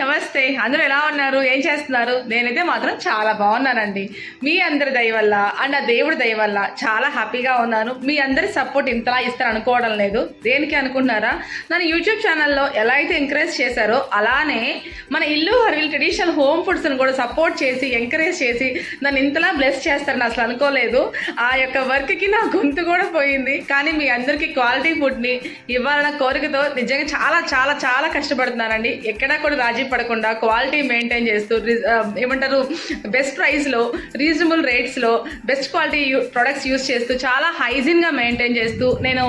Se llama నమస్తే. అందరూ ఎలా ఉన్నారు? ఏం చేస్తున్నారు? నేనైతే మాత్రం చాలా బాగున్నానండి. మీ అందరి దయ వల్ల అండ్ ఆ దేవుడి దయ వల్ల చాలా హ్యాపీగా ఉన్నాను. మీ అందరి సపోర్ట్ ఇంతలా ఇస్తారు అనుకోవడం లేదు. దేనికి అనుకుంటున్నారా? నన్ను యూట్యూబ్ ఛానల్లో ఎలా అయితే ఎంకరేజ్ చేశారో అలానే మన ఇల్లు హర్విల్ ట్రెడిషనల్ హోమ్ ఫుడ్స్ని కూడా సపోర్ట్ చేసి ఎంకరేజ్ చేసి నన్ను ఇంతలా బ్లెస్ చేస్తారని అసలు అనుకోలేదు. ఆ యొక్క వర్క్కి నా గొంతు కూడా పోయింది. కానీ మీ అందరికీ క్వాలిటీ ఫుడ్ని ఇవ్వాలన్న కోరికతో నిజంగా చాలా చాలా చాలా కష్టపడుతున్నానండి. ఎక్కడా కూడా రాజీ పడకుండా క్వాలిటీ మెయింటైన్ చేస్తూ ఏమంటారు బెస్ట్ ప్రైస్లో రీజనబుల్ రేట్స్లో బెస్ట్ క్వాలిటీ ప్రొడక్ట్స్ యూస్ చేస్తూ చాలా హైజీన్గా మెయింటైన్ చేస్తూ నేను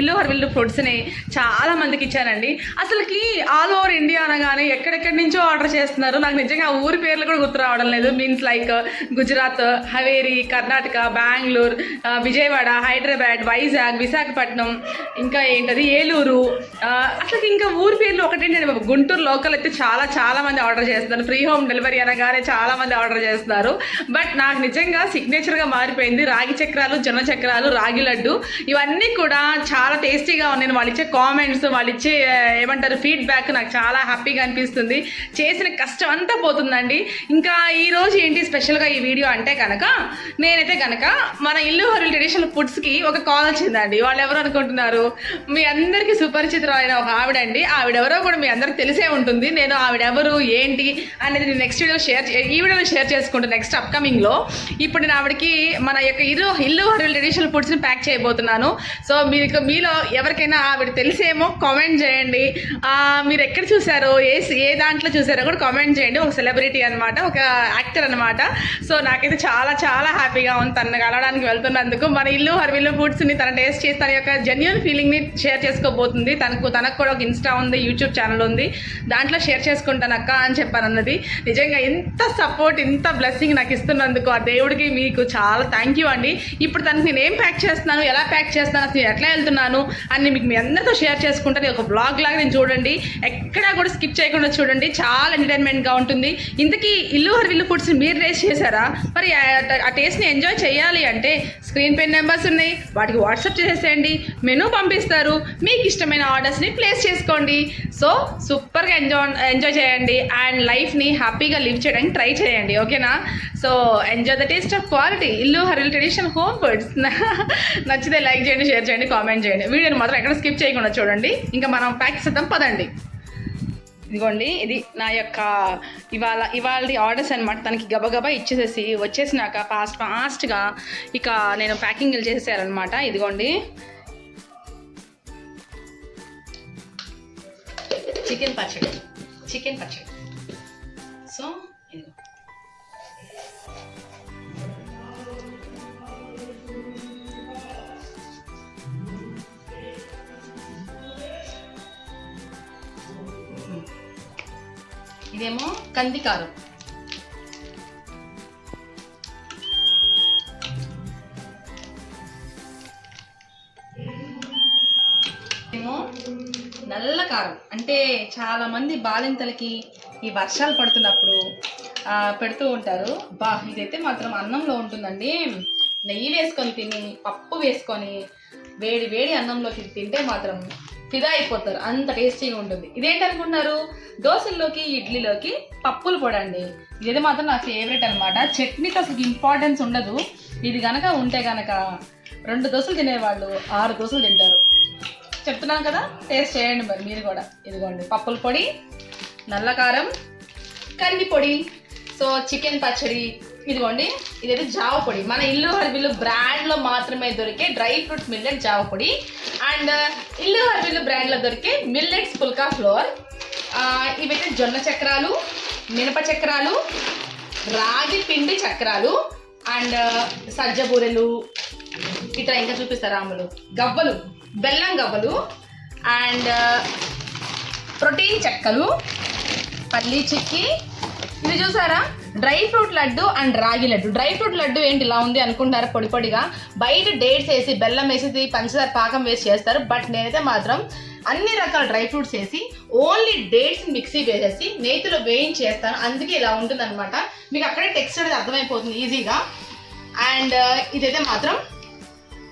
ఇల్లు హర్విల్లు ఫుడ్స్ని చాలా మందికి ఇచ్చానండి. అసలుకి ఆల్ ఓవర్ ఇండియా అనగానే ఎక్కడెక్కడి నుంచో ఆర్డర్ చేస్తున్నారు. నాకు నిజంగా ఆ ఊరి పేర్లు కూడా గుర్తు రావడం లేదు. మీన్స్ లైక్ గుజరాత్ హవేరి కర్ణాటక బెంగళూరు విజయవాడ హైదరాబాద్ వైజాగ్ విశాఖపట్నం ఇంకా ఏంటది ఏలూరు అసలు ఇంకా ఊరి పేర్లు ఒకటేంటండి గుంటూరు లోకల్ అయితే చాలా చాలా మంది ఆర్డర్ చేస్తున్నారు. ఫ్రీ హోమ్ డెలివరీ అనగానే చాలా మంది ఆర్డర్ చేస్తున్నారు. బట్ నాకు నిజంగా సిగ్నేచర్గా మారిపోయింది. రాగి చక్రాలు జొన్న చక్రాలు రాగి లడ్డు ఇవన్నీ కూడా చాలా టేస్టీగా ఉన్నాయి. వాళ్ళు ఇచ్చే కామెంట్స్ వాళ్ళు ఇచ్చే ఏమంటారు ఫీడ్బ్యాక్ నాకు చాలా హ్యాపీగా అనిపిస్తుంది. చేసిన కష్టం అంతా పోతుందండి. ఇంకా ఈ రోజు ఏంటి స్పెషల్గా ఈ వీడియో అంటే కనుక నేనైతే కనుక మన ఇల్లు హరుల్ ట్రెడిషనల్ ఫుడ్స్కి ఒక కాల్ వచ్చిందండి. వాళ్ళు ఎవరు అనుకుంటున్నారు? మీ అందరికీ సుపరిచితురాలైన ఒక ఆవిడండి. ఆవిడెవరో కూడా మీ అందరికి తెలిసే ఉంటుంది. నేను ఆవిడ ఎవరు ఏంటి అనేది నేను నెక్స్ట్ వీడియో షేర్ ఈ వీడియోలో షేర్ చేసుకుంటాను నెక్స్ట్ అప్కమింగ్లో ఇప్పుడు నేను ఆవిడకి మన యొక్క ఇల్లు ఇల్లు హరుల్ ట్రెడిషనల్ ఫుడ్స్ని ప్యాక్ చేయబోతున్నాను. సో మీరు మీలో ఎవరికైనా ఆవిడ తెలిసేమో కామెంట్ చేయండి. మీరు ఎక్కడ చూసారో ఏ ఏ దాంట్లో చూసారో కూడా కామెంట్ చేయండి. ఒక సెలబ్రిటీ అనమాట ఒక యాక్టర్ అనమాట సో నాకైతే చాలా చాలా హ్యాపీగా ఉంది తనను కలవడానికి వెళ్తున్నందుకు. మన ఇల్లు హర్విల్లు ఫుడ్స్ని తన టేస్ట్ చేసి తన యొక్క జెన్యున్ ఫీలింగ్ని షేర్ చేసుకోబోతుంది. తనకు తనకు కూడా ఒక ఇన్స్టా ఉంది యూట్యూబ్ ఛానల్ ఉంది. దాంట్లో షేర్ చేసుకుంటాను ఉంటానక్క అని చెప్పాను అన్నది నిజంగా ఎంత సపోర్ట్ ఇంత బ్లెస్సింగ్ నాకు ఇస్తున్నందుకు ఆ దేవుడికి మీకు చాలా థ్యాంక్ యూ అండి. ఇప్పుడు తనకి నేను ఏం ప్యాక్ చేస్తున్నాను ఎలా ప్యాక్ చేస్తున్నాను అసలు ఎట్లా వెళ్తున్నాను అని మీకు మీ అందరితో షేర్ చేసుకుంటాను ఒక బ్లాగ్ లాగా నేను చూడండి. ఎక్కడా కూడా స్కిప్ చేయకుండా చూడండి. చాలా ఎంటర్టైన్మెంట్గా ఉంటుంది. ఇంతకీ ఇల్లు హర్విల్లు ఫుడ్స్ మీరు రేస్ చేశారా? మరి ఆ- టేస్ట్ని ఎంజాయ్ చేయాలి అంటే స్క్రీన్ పెన్ నెంబర్స్ ఉన్నాయి. వాటికి వాట్సాప్ చేసేయండి. మెనూ పంపిస్తారు. మీకు ఇష్టమైన ఆర్డర్స్ని ప్లేస్ చేసుకోండి. సో సూపర్గా ఎంజాయ్ ఎంజాయ్ చేయండి. అండ్ లైఫ్ని హ్యాపీగా లివ్ చేయడానికి ట్రై చేయండి ఓకేనా so enjoy the taste of quality Illu Harivillu tradition home foods నచ్చితే లైక్ చేయండి షేర్ చేయండి కామెంట్ చేయండి. వీడియోని మాత్రం ఎక్కడ స్కిప్ చేయకుండా చూడండి. ఇంకా మనం ప్యాక్ చేద్దాం పదండి. ఇదిగోండి ఇది నా యొక్క ఇవాళ ఇవాళ ఆర్డర్స్ అనమాట తనకి గబగబా ఇచ్చేసేసి వచ్చేసినాక ఫాస్ట్ ఫాస్ట్గా ఇక నేను ప్యాకింగ్ చేసేసారనమాట ఇదిగోండి. చికెన్ పచ్చడి. చికెన్ పచ్చడి. సో ఇదిగో. ఇదేమో కందికారం కారం. అంటే చాలా మంది బాలింతలకి ఈ వర్షాలు పడుతున్నప్పుడు పెడుతూ ఉంటారు. బా ఇదైతే మాత్రం అన్నంలో ఉంటుందండి. నెయ్యి వేసుకొని తిని పప్పు వేసుకొని వేడి వేడి అన్నంలోకి తింటే మాత్రం ఫిదా అయిపోతారు. అంత టేస్టీగా ఉంటుంది. ఇదేంటి అనుకుంటున్నారు? దోశల్లోకి ఇడ్లీలోకి పప్పులు పొడండి ఇది మాత్రం నా ఫేవరెట్ అనమాట చట్నీకి అసలు ఇంపార్టెన్స్ ఉండదు. ఇది కనుక ఉంటే కనుక రెండు దోశలు తినేవాళ్ళు ఆరు దోశలు తింటారు. చెప్తున్నాను కదా టేస్ట్ చేయండి మరి మీరు కూడా. ఇదిగోండి పప్పుల పొడి నల్ల కారం కంది పొడి సో చికెన్ పచ్చడి. ఇదిగోండి ఇదైతే జావ పొడి. మన ఇల్లు హర్బిల్లు బ్రాండ్లో మాత్రమే దొరికే డ్రై ఫ్రూట్ మిల్లెట్ జావ పొడి. అండ్ ఇల్లు హర్బిల్లు బ్రాండ్లో దొరికే మిల్లెట్స్ పుల్కా ఫ్లోర్. ఇవైతే జొన్న చక్రాలు మినప చక్రాలు రాగి పిండి చక్రాలు అండ్ సజ్జ బూరెలు. ఇట్లా ఇంకా చూపిస్తారు రాములు గవ్వలు. బెల్లం గవ్వలు అండ్ ప్రోటీన్ చెక్కలు పల్లి చిక్కి. ఇది చూసారా? డ్రై ఫ్రూట్ లడ్డు అండ్ రాగి లడ్డు. డ్రై ఫ్రూట్ లడ్డు ఏంటి ఇలా ఉంది అనుకుంటారా పొడి పొడిగా. బయట డేట్స్ వేసి బెల్లం వేసి పంచదార పాకం వేసి చేస్తారు. బట్ నేనైతే మాత్రం అన్ని రకాల డ్రై ఫ్రూట్స్ వేసి ఓన్లీ డేట్స్ మిక్సీ వేసేసి నేతిలో వేయించి చేస్తాను. అందుకే ఇలా ఉంటుంది అనమాట మీకు అక్కడే టెక్స్చర్ అనేది అర్థమైపోతుంది ఈజీగా. అండ్ ఇదైతే మాత్రం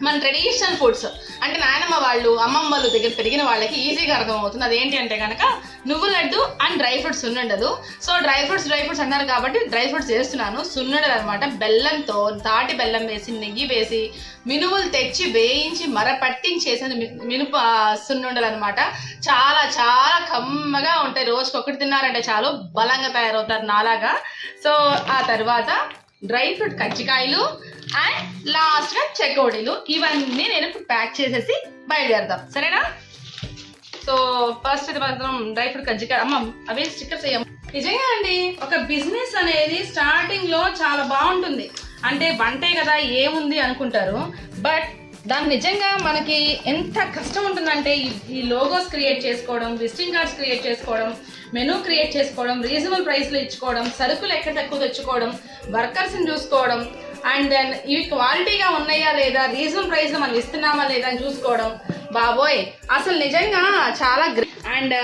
మన ట్రెడిషనల్ ఫుడ్స్ అంటే నాయనమ్మ వాళ్ళు అమ్మమ్మ వాళ్ళు దగ్గర పెరిగిన వాళ్ళకి ఈజీగా అర్థమవుతుంది. అదేంటి అంటే కనుక నువ్వు లడ్డు అండ్ డ్రై ఫ్రూట్స్ సున్నుండలు so dry fruits dry fruits అన్నారు కాబట్టి డ్రై ఫ్రూట్స్ చేస్తున్నాను. సున్నుండలు అనమాట బెల్లంతో తాటి బెల్లం వేసి నెయ్యి వేసి మినుములు తెచ్చి వేయించి మర పట్టించి చేసిన మి- మినుప సున్నుండలు అనమాట చాలా చాలా కమ్మగా ఉంటాయి. రోజుకి ఒకటి తిన్నారంటే చాలు బలంగా తయారవుతారు నాలాగా. సో ఆ తర్వాత డ్రై ఫ్రూట్ కజ్జికాయలు అండ్ లాస్ట్గా చెకోడీలు ఇవన్నీ నేను ఇప్పుడు ప్యాక్ చేసేసి బయలుదేరదాం. సరేనా? సో ఫస్ట్ ఇది మాత్రం డ్రై ఫ్రూట్ కజ్జికాయ అమ్మ అవే స్టిక్కర్స్ అయ్యాం. నిజంగా అండి ఒక బిజినెస్ అనేది స్టార్టింగ్లో చాలా బాగుంటుంది. అంటే వంటే కదా ఏముంది అనుకుంటారు. బట్ దాని నిజంగా మనకి ఎంత కష్టం ఉంటుందంటే ఈ- ఈ లోగోస్ క్రియేట్ చేసుకోవడం విజిటింగ్ కార్డ్స్ క్రియేట్ చేసుకోవడం మెనూ క్రియేట్ చేసుకోవడం రీజనబుల్ ప్రైస్లో ఇచ్చుకోవడం సరుకులు ఎక్కడ తక్కువ తెచ్చుకోవడం వర్కర్స్ని చూసుకోవడం అండ్ దెన్ ఇవి క్వాలిటీగా ఉన్నాయా లేదా? రీజనబుల్ ప్రైస్లో మనం ఇస్తున్నామా లేదా అని చూసుకోవడం. బాబోయ్! అసలు నిజంగా చాలా అండ్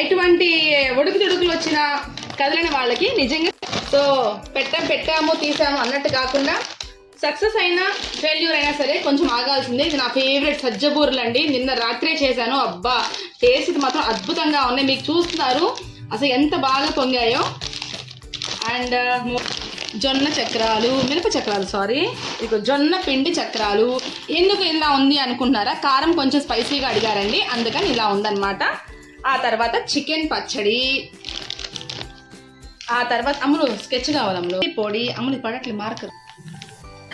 ఇటువంటి ఉడుకు తుడుకులు వచ్చిన కదలని వాళ్ళకి నిజంగా సో పెట్టాం పెట్టాము తీసాము అన్నట్టు కాకుండా సక్సెస్ అయినా ఫెయిల్యూర్ అయినా సరే కొంచెం ఆగాల్సిందే. ఇది నా ఫేవరెట్ సజ్జబూర్లు అండి నిన్న రాత్రే చేశాను. అబ్బా! టేస్ట్ మాత్రం అద్భుతంగా ఉన్నాయి. మీకు చూస్తున్నారు. అసలు ఎంత బాగా పొంగాయో. అండ్ జొన్న చక్రాలు మినప చక్రాలు సారీ ఇక జొన్న పిండి చక్రాలు. ఎందుకు ఇలా ఉంది అనుకుంటున్నారా? కారం కొంచెం స్పైసీగా అడిగారండి. అందుకని ఇలా ఉందన్నమాట. ఆ తర్వాత చికెన్ పచ్చడి. ఆ తర్వాత అమ్ములు స్కెచ్ కావాలి అమ్ములు పొడి అమ్ములు ఇది పడట్లే మార్కర్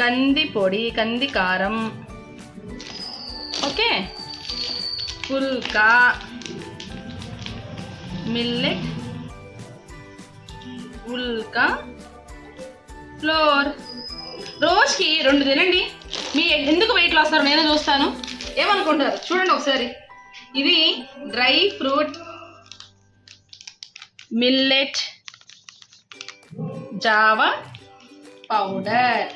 కంది పొడి కంది కారం. ఓకే? పుల్కా. మిల్లెట్. ఉల్కా ఫ్లోర్ రోజుకి రెండు తినండి. మీ ఎందుకు వెయిట్ వస్తారు నేను చూస్తాను. ఏమనుకుంటారు? చూడండి ఒకసారి. ఇది డ్రై ఫ్రూట్ మిల్లెట్ జావా పౌడర్.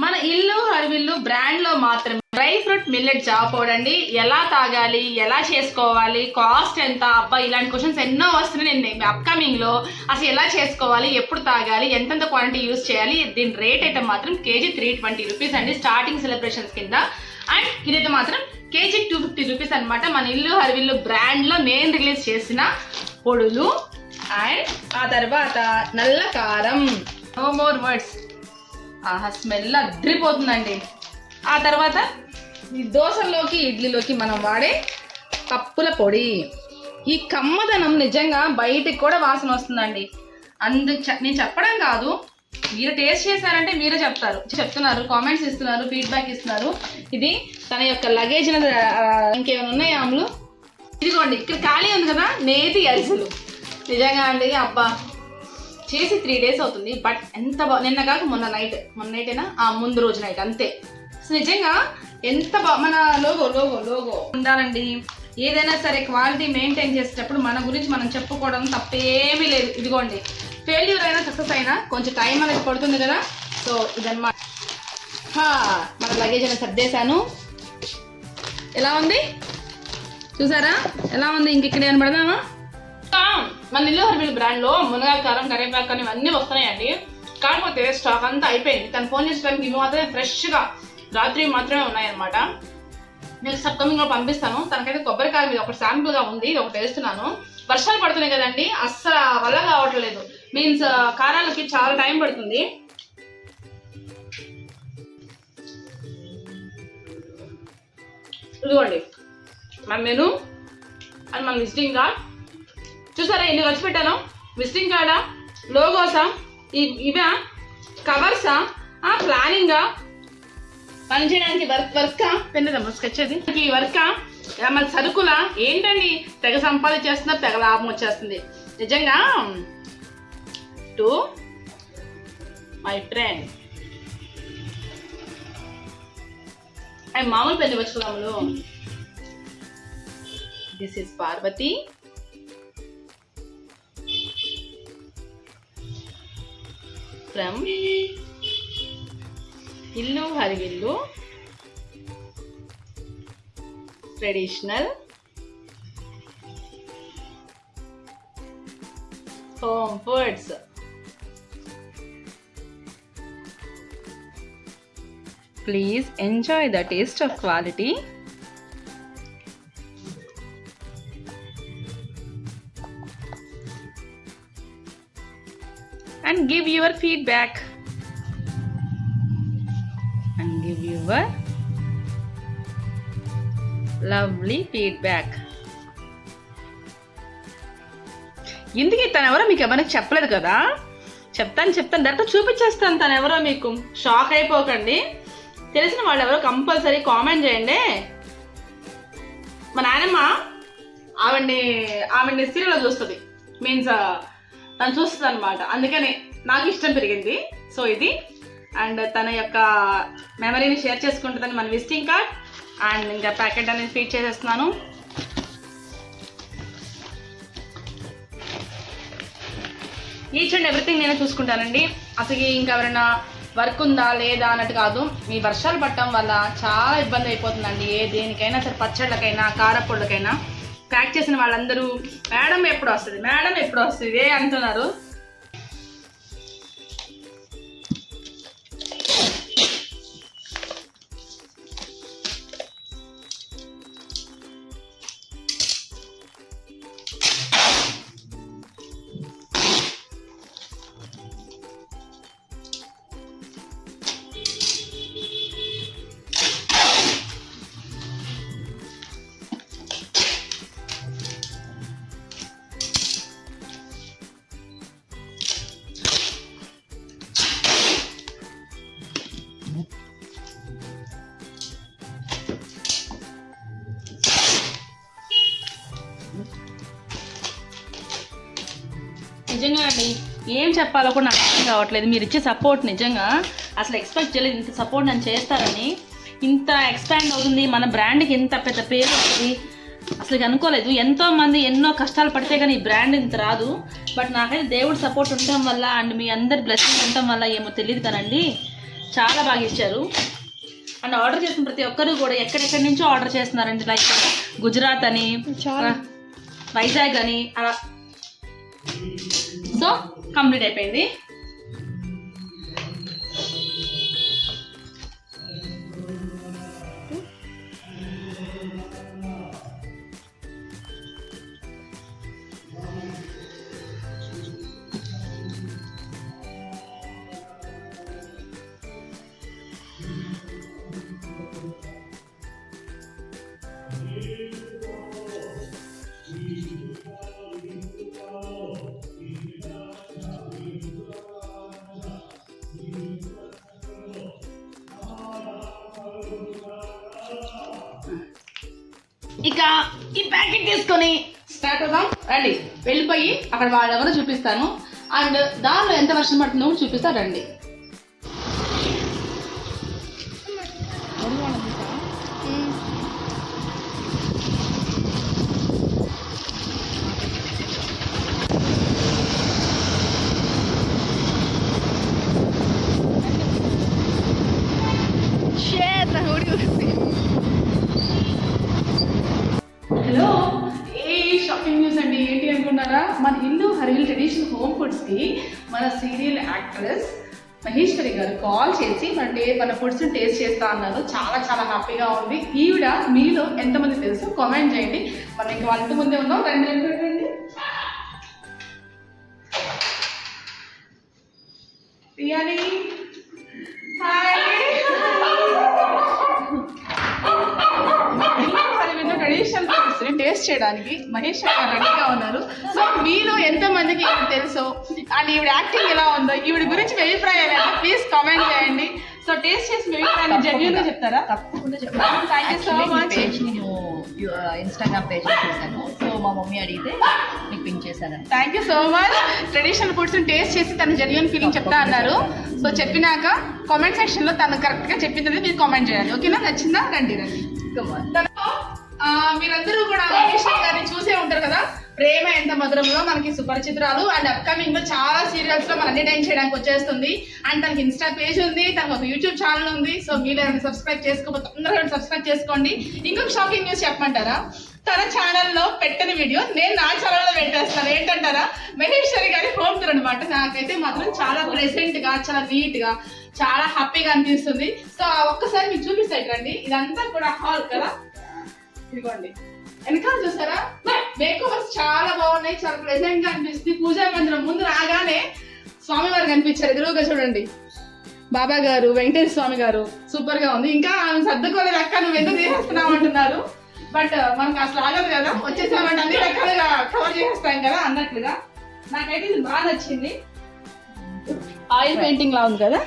మన ఇల్లు హర్విల్లు బ్రాండ్లో మాత్రమే. డ్రై ఫ్రూట్ మిల్లెట్ జావా పౌడర్ అండి. ఎలా తాగాలి? ఎలా చేసుకోవాలి? కాస్ట్ ఎంత? అబ్బా ఇలాంటి క్వశ్చన్స్ ఎన్నో వస్తున్నాయి నేను అప్కమింగ్లో అసలు ఎలా చేసుకోవాలి? ఎప్పుడు తాగాలి? ఎంతెంత క్వాంటిటీ యూస్ చేయాలి? దీని రేట్ అయితే మాత్రం కేజీ త్రీ ట్వంటీ రూపీస్ అండి. స్టార్టింగ్ సెలబ్రేషన్స్ కింద. అండ్ ఇదైతే మాత్రం కేజీ టూ ఫిఫ్టీ రూపీస్ అనమాట మన ఇల్లు హరివిల్లు బ్రాండ్లో నేను రిలీజ్ చేసిన పొడులు. అండ్ ఆ తర్వాత నల్ల కారం. నో మోర్ వర్డ్స్ ఆహా స్మెల్ అద్రిపోతుందండి. ఆ తర్వాత ఈ దోశల్లోకి ఇడ్లీలోకి మనం వాడే పప్పుల పొడి. ఈ కమ్మదనం నిజంగా బయటికి కూడా వాసన వస్తుందండి. అందు చ- నేను చెప్పడం కాదు. మీరు టేస్ట్ చేశారంటే మీరే చెప్తారు. చెప్తున్నారు కామెంట్స్ ఇస్తున్నారు ఫీడ్బ్యాక్ ఇస్తున్నారు. ఇది తన యొక్క లగేజ్ ఇంకేమైనా ఉన్నాయా అమ్ములు? ఇదిగోండి ఇక్కడ ఖాళీ ఉంది కదా నేతి అరిసెలు. నిజంగా అండి అబ్బా. చేసి త్రీ డేస్ అవుతుంది బట్ ఎంత బా నిన్న కాక మొన్న నైట్ మొన్న నైట్ అయినా ఆ ముందు రోజు నైట్ అంతే. సో నిజంగా ఎంత బా మన లోగో లోగో లోగో ఉండాలండి. ఏదైనా సరే క్వాలిటీ మెయింటైన్ చేసేటప్పుడు మన గురించి మనం చెప్పుకోవడం తప్పేమీ లేదు. ఇదిగోండి. ఫెయిల్యూర్ అయినా సక్సెస్ అయినా కొంచెం టైం అనేది పడుతుంది కదా. సో ఇదన్నమాట. మన లగేజ్ అనేది సర్దేశాను. ఎలా ఉంది? చూసారా? ఎలా ఉంది? ఇంక ఇక్కడ ఏమైనా పడదామా? మన ఇల్లు హర్బిల్ బ్రాండ్లో కారం కరివేపాకు అని ఇవన్నీ వస్తున్నాయండి. కాకపోతే స్టాక్ అంతా అయిపోయింది. తను ఫోన్ చేసేటానికి ఇవి మాత్రమే ఫ్రెష్గా రాత్రి మాత్రమే ఉన్నాయన్నమాట. నెక్స్ట్ అప్కమింగ్లో పంపిస్తాను. తనకైతే కొబ్బరికాయ మీద ఒకటి శాంపుల్గా ఉంది. ఇది ఒకటి వేస్తున్నాను. వర్షాలు పడుతున్నాయి కదండి. అస్సలు వల్ల కావట్లేదు. మీన్స్ కారాలకి చాలా టైం పడుతుంది. ఇదిగోండి. మన మెను అండ్ మన విజిటింగ్ కార్డ్ చూసారా ఎన్ని వచ్చి పెట్టాను? విజిటింగ్ కార్డా లోగోసా ఇ- ఇవా? కవర్సా ప్లానింగా పని చేయడానికి వర్క్? వర్కా పెద్దదమ్మా స్కెచ్ అది ఈ వర్కా మన సరుకులా? ఏంటండి? తెగ సంపాదించేస్తున్నా తెగ లాభం వచ్చేస్తుంది. నిజంగా టు మై ఫ్రెండ్. అవి మామూలు పెళ్ళి వచ్చుకోదాములు this is Parvathi. From Illu Harivillu traditional home foods please enjoy the taste of quality and give your feedback. Give lovely feedback ఇందుకే తను ఎవరో మీకు ఎవరికి చెప్పలేదు కదా? చెప్తాను చెప్తాను. డైరెక్ట్ చూపించేస్తాను తను ఎవరో మీకు. షాక్ అయిపోకండి. తెలిసిన వాళ్ళు ఎవరో కంపల్సరీ కామెంట్ చేయండి. మా నాయనమ్మ ఆవిడ్ని ఆవిడ్ని సీరియల్లో చూస్తుంది. మీన్స్ తను చూస్తుంది అనమాట అందుకని నాకు ఇష్టం పెరిగింది. సో ఇది అండ్ తన యొక్క మెమరీని షేర్ చేసుకుంటుందని మన విజిటింగ్ కార్డ్. అండ్ ఇంకా ప్యాకెట్ అనేది ఫీడ్ చేసేస్తున్నాను. ఈచ్ అండ్ ఎవ్రీథింగ్ నేనే చూసుకుంటానండి. అసలు ఇంకా ఎవరైనా వర్క్ ఉందా లేదా అన్నట్టు కాదు. మీ వర్షాలు పట్టడం వల్ల చాలా ఇబ్బంది అయిపోతుందండి. ఏ దేనికైనా సరే పచ్చళ్ళకైనా కారపొళ్ళకైనా ప్యాక్ చేసిన వాళ్ళందరూ మేడం ఎప్పుడు వస్తుంది? మేడం ఎప్పుడు వస్తుంది? ఏ అంటున్నారు. నిజంగా అండి. ఏం చెప్పాలో కూడా నాకు అర్థం కావట్లేదు. మీరు ఇచ్చే సపోర్ట్ నిజంగా అసలు ఎక్స్పెక్ట్ చేయలేదు. ఇంత సపోర్ట్ నన్ను చేస్తారని. ఇంత ఎక్స్పాండ్ అవుతుంది. మన బ్రాండ్కి ఇంత పెద్ద పేరు వస్తుంది. అసలు అనుకోలేదు. ఎంతో మంది ఎన్నో కష్టాలు పడితే కానీ ఈ బ్రాండ్ ఇంత రాదు. బట్ నాకైతే దేవుడు సపోర్ట్ ఉండటం వల్ల అండ్ మీ అందరి బ్లెస్సింగ్ ఉండటం వల్ల ఏమో తెలియదు కానండి. చాలా బాగా ఇచ్చారు. అండ్ ఆర్డర్ చేసిన ప్రతి ఒక్కరు కూడా ఎక్కడెక్కడి నుంచో ఆర్డర్ చేస్తున్నారండి. లైక్ గుజరాత్ అని వైజాగ్ అని అలా. సో కంప్లీట్ అయిపోయింది. టికెట్ తీసుకొని స్టార్ట్ అవుదాం. రండి. వెళ్ళిపోయి అక్కడ వాళ్ళెవరో చూపిస్తాను. అండ్ దానిలో ఎంత వర్షం పడుతుందో కూడా చూపిస్తా రండి. సీరియల్ యాక్ట్రెస్ మహేశ్వరి గారు కాల్ చేసి మన టే మన ఫుడ్స్ టేస్ట్ చేస్తా అన్నారు. చాలా చాలా హ్యాపీగా ఉంది. ఈవిడ మీలో ఎంతమంది తెలుసు? కామెంట్ చేయండి. మనం ఇంకా వాళ్ళ ముందే ఉన్నాం. రెండు రెండు రండి హాయ్. టేస్ట్ చేయడానికి మహేష్ గారు రెడీగా ఉన్నారు. సో మీలో ఎంత మందికి ఈవిడ తెలుసో? అండ్ ఈవిడ యాక్టింగ్ ఎలా ఉందో ఈవిడ గురించి మీ అభిప్రాయాలు ప్లీజ్ కామెంట్ చేయండి. సో టేస్ట్ చేసి మీ అభిప్రాయాన్ని జెన్యున్గా చెప్తారా? తప్పకుండా నేను ఇన్స్టాగ్రామ్ పేజ్ చూసాను సో మా మమ్మీ అడిగితే మీకు పింక్ చేశాను. Thank you so much traditional foods taste చేసి తన జెన్యున్ ఫీలింగ్ చెప్తా అన్నారు. సో చెప్పినాక కామెంట్ సెక్షన్లో తను కరెక్ట్గా చెప్పింది మీరు కామెంట్ చేయాలి. ఓకేనా నచ్చిందా? రండి రండి. మీరందరూ కూడా మహేష్ గారిని చూసే ఉంటారు కదా? ప్రేమ ఎంత మధురంలో మనకి సుపరిచితురాలు అండ్ అప్కమింగ్లో చాలా సీరియల్స్లో మన ఎంటర్టైన్ చేయడానికి వచ్చేస్తుంది. అండ్ తనకి ఇన్స్టా పేజ్ ఉంది తనకు ఒక యూట్యూబ్ ఛానల్ ఉంది. సో మీరు ఎవరైనా సబ్స్క్రైబ్ చేసుకోకపోతే అందరూ సబ్స్క్రైబ్ చేసుకోండి. ఇంకొక షాకింగ్ న్యూస్ చెప్పమంటారా? తన ఛానల్లో పెట్టని వీడియో నేను నా ఛానల్లో పెట్టేస్తాను. ఏంటంటారా? మహేశ్వరి గారి హోమ్ టూర్ అనమాట నాకైతే మాత్రం చాలా ప్రెసెంట్గా చాలా నీట్గా చాలా హ్యాపీగా అనిపిస్తుంది. సో ఆ ఒక్కసారి మీకు చూపిస్తాయి రండి ఇదంతా కూడా హాల్ కదా? ఇదిగోండి. వెనకాల చూసారా? మేకోవర్స్ చాలా బాగున్నాయి. చాలా ప్రెసెంట్గా అనిపిస్తుంది. పూజా మందిరం ముందు రాగానే స్వామివారు కనిపించారు. ఎదురుగా చూడండి. బాబా గారు వెంకటేశ్వర స్వామి గారు సూపర్గా ఉంది. ఇంకా ఆమె సర్దుకోలేదు. అక్క నువ్వు ఎందుకు చేసేస్తున్నావు అంటున్నారు. బట్ మనకు అసలు ఆగదు కదా. వచ్చేసామంటే అన్ని రకాలుగా కవర్ చేసేస్తాం కదా అన్నట్లుగా. నాకైతే ఇది బాగా నచ్చింది. ఆయిల్ పెయింటింగ్ లా ఉంది కదా?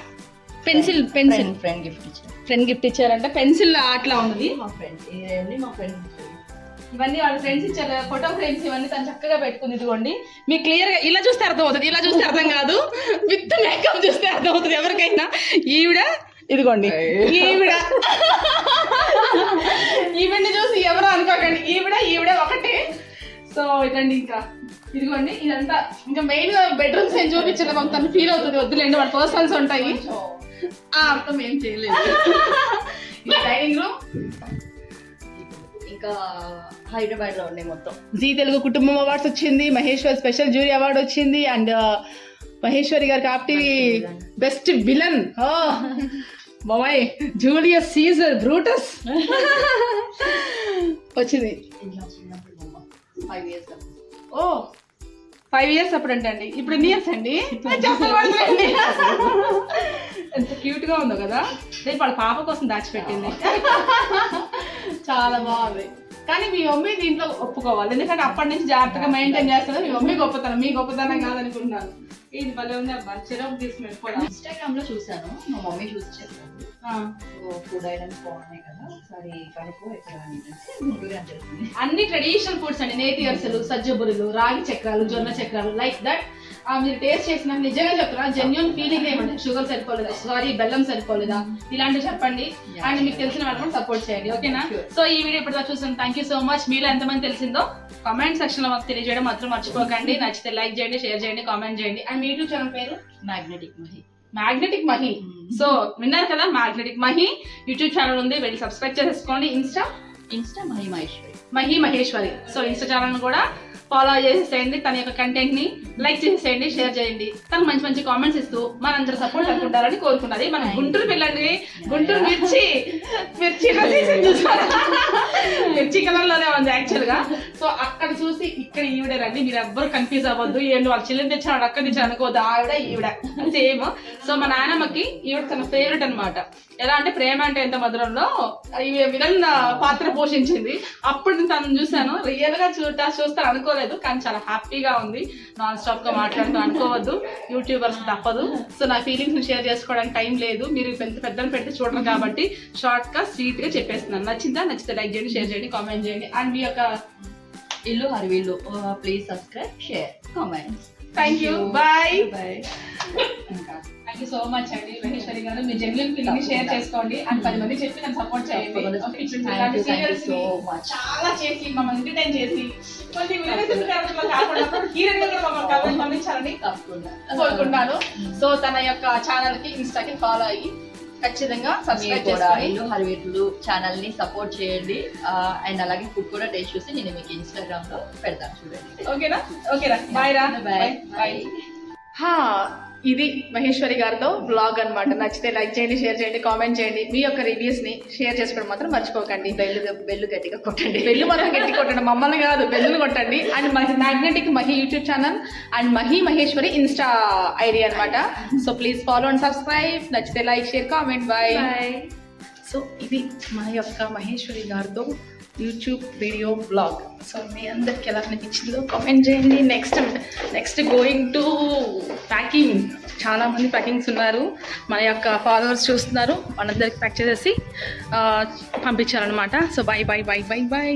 పెన్సిల్ పెన్సిల్ ఫ్రెండ్ గిఫ్ట్ ఇచ్చారు. ఫ్రెండ్ గిఫ్ట్ ఇచ్చారంటే. పెన్సిల్ అట్లా ఉంది. మా ఫ్రెండ్ ఇవన్నీ మా ఫ్రెండ్ ఇవన్నీ వాళ్ళ ఫ్రెండ్స్ ఇచ్చారు. ఫోటో ఫ్రేమ్స్ ఇవన్నీ తను చక్కగా పెట్టుకుంది ఇదిగోండి. మీకు క్లియర్గా ఇలా చూస్తే అర్థం అవుతుంది. ఇలా చూస్తే అర్థం కాదు. విత్ మేకప్ చూస్తే అర్థం అవుతుంది ఎవరికైనా. ఈవిడ ఇదిగోండి. ఈవిడ. ఈవిడ్ని చూసి ఎవరు అనుకోకండి. ఈవిడ ఈవిడ ఒకటే. సో ఇదండి ఇంకా. ఇదిగోండి ఇదంతా. ఇంకా మెయిన్గా బెడ్రూమ్స్ ఏం చూపించలేదు మాకు తను ఫీల్ అవుతుంది. వద్దులేండి వాళ్ళ పర్సనల్స్ ఉంటాయి. ఆ, మొత్తం ఏం చేయలేదు. ఇది డైనింగ్ రూమ్ ఇంకా హైదరాబాద్లో మొత్తం. జీ తెలుగు కుటుంబం అవార్డ్స్ వచ్చింది మహేశ్వర్ స్పెషల్ జ్యూరీ అవార్డు వచ్చింది అండ్ మహేశ్వరి గారికి కాప్ టీవీ బెస్ట్ విలన్. బాబాయ్ జూలియస్ సీజర్ బ్రూటస్. వచ్చింది. ఓ ఫైవ్ ఇయర్స్ అప్పుడు అంటే అండి ఇప్పుడు ఎన్ని ఇయర్స్ అండి. ఎంత క్యూట్గా ఉందో కదా. రేపు వాళ్ళ పాప కోసం దాచిపెట్టింది. చాలా బాగుంది. కానీ మీ మమ్మీ దీంట్లో ఒప్పుకోవాలి. ఎందుకంటే అప్పటి నుంచి జాగ్రత్తగా మెయింటైన్ చేస్తుంది. మీ మమ్మీ గొప్పతనం మీ గొప్పతనం కాదనుకుంటున్నాను. ఇది భలే ఉంది. అబ్బా చిరకు తీసుకుని ఇన్స్టాగ్రామ్లో చూసాను మా మమ్మీ చూసి చెప్పాను. ఫుడ్ ఐటమ్స్ బాగున్నాయి కదా. ఒకసారి తెలిసింది అన్ని ట్రెడిషనల్ ఫుడ్స్ అండి. నేతి అరిసెలు సజ్జబురులు రాగి చక్రాలు జొన్న చక్రాలు లైక్ దట్ మీరు టేస్ట్ చేసిన నిజంగా చెప్తున్నా జెన్యున్ ఫీలింగ్ ఏమండి షుగర్ సరిపోలేదా? సారీ బెల్లం సరిపోలేదా? ఇలాంటివి చెప్పండి. అండ్ మీకు తెలిసిన వాళ్ళు కూడా సపోర్ట్ చేయండి. ఓకేనా. సో ఈ వీడియో ఇప్పుడు చూసాను థ్యాంక్ యూ సో మచ్ మీలో ఎంతమంది తెలిసిందో కామెంట్ సెక్షన్లో మాకు తెలియజేయడం మాత్రం మర్చిపోకండి. నచ్చితే లైక్ చేయండి షేర్ చేయండి కామెంట్ చేయండి. అండ్ మీ యూట్యూబ్ ఛానల్ పేరు? Magnetic Mahi magnetic Mahi so విన్నారు కదా మ్యాగ్నెటిక్ మహి యూట్యూబ్ ఛానల్ ఉంది. వెళ్ళి సబ్స్క్రైబ్ చేసేసుకోండి. Insta insta Mahi Maheshwari Mahi Maheshwari so insta channel కూడా ఫాలో చేసేసేయండి తన యొక్క కంటెంట్ని లైక్ చేసేయండి షేర్ చేయండి. తను మంచి మంచి కామెంట్స్ ఇస్తూ మనందరూ సపోర్ట్ అనుకుంటారని కోరుకున్నది. మన గుంటూరు పిల్లండి గుంటూరు మిర్చి మిర్చి? మిర్చి కలర్లోనే ఉంది యాక్చువల్గా. సో అక్కడ చూసి ఇక్కడ ఈవిడ రండి మీరు ఎవ్వరు కన్ఫ్యూజ్ అవ్వద్దు. ఏంటి వాళ్ళు చెల్లిని తెచ్చాడు అక్కడ నుంచి అనుకోవద్దు. ఆవిడ ఈవిడ. సేమ్ సో మా నాన్నమ్మకి ఈవిడ తన ఫేవరెట్ అన్నమాట. ఎలా అంటే ప్రేమ అంటే ఎంత మధురంలో విలన్ పాత్ర పోషించింది. అప్పుడు నేను తనను చూశాను. రియల్గా చూడటా చూస్తాను అనుకోలేదు. కానీ చాలా హ్యాపీగా ఉంది. నాన్ స్టాప్గా మాట్లాడుతూ అనుకోవద్దు. యూట్యూబర్స్ తప్పదు. సో నా ఫీలింగ్స్ని షేర్ చేసుకోవడానికి టైం లేదు. మీరు పెద్ద పెద్దలు పెట్టి చూడరు కాబట్టి షార్ట్గా స్వీట్గా చెప్పేస్తున్నాను. నచ్చిందా? నచ్చితే లైక్ చేయండి షేర్ చేయండి కామెంట్ చేయండి. అండ్ మీ యొక్క ఇల్లు హరివిల్లు please subscribe share comments thank you bye bye thank you so much అండి మహేశ్వరి గారు. మీ జెన్యున్ ఫీలింగ్ షేర్ చేసుకోండి. అండ్ పది మంది చెప్పి నన్ను సపోర్ట్ చేయండి. చాలా చేసి మమ్మల్ని ఎంటర్టైన్ చేసి కొన్ని విలేజెస్ కాకుండా హీరోయిన్ కూడా మమ్మల్ని కవర్ పంపించాలని తప్పకుండా. కోరుకుంటున్నాను. సో తన యొక్క ఛానల్కి ఇన్స్టాకి ఫాలో అయ్యి ఖచ్చితంగా సబ్స్క్రైబ్ కూడా చేసుకోండి ఇల్లు హరివేట్లు ఛానల్ని సపోర్ట్ చేయండి. అండ్ అలాగే ఫుడ్ కూడా టేస్ట్ చూసి నేను మీకు ఇన్స్టాగ్రామ్లో పెడతాను చూడండి. ఓకేనా ఓకేనా బాయ్ రా? బాయ్ బాయ్ హా ఇది మహేశ్వరి గారితో బ్లాగ్ అన్నమాట. నచ్చితే లైక్ చేయండి షేర్ చేయండి కామెంట్ చేయండి. మీ యొక్క రివ్యూస్ని షేర్ చేసుకోవడం మాత్రం మర్చిపోకండి. బెల్లు బెల్లు గట్టిగా కొట్టండి. బెల్లు మాత్రం గట్టి కొట్టండి. మమ్మల్ని కాదు బెల్లును కొట్టండి. And Mahi magnetic Mahi YouTube channel and Mahi Maheshwari insta ID అన్నమాట. So please follow and subscribe నచ్చితే like share comment bye so ఇది మా యొక్క మహేశ్వరి గారితో యూట్యూబ్ వీడియో బ్లాగ్ సో మీ అందరికి ఎలా అనిపించిందో కామెంట్ చేయండి. Next next going to packing చాలామంది ప్యాకింగ్స్ ఉన్నారు. మన యొక్క ఫాలోవర్స్ చూస్తున్నారు. మనందరికి ప్యాక్ చేసేసి పంపించారనమాట so bye bye bye bye bye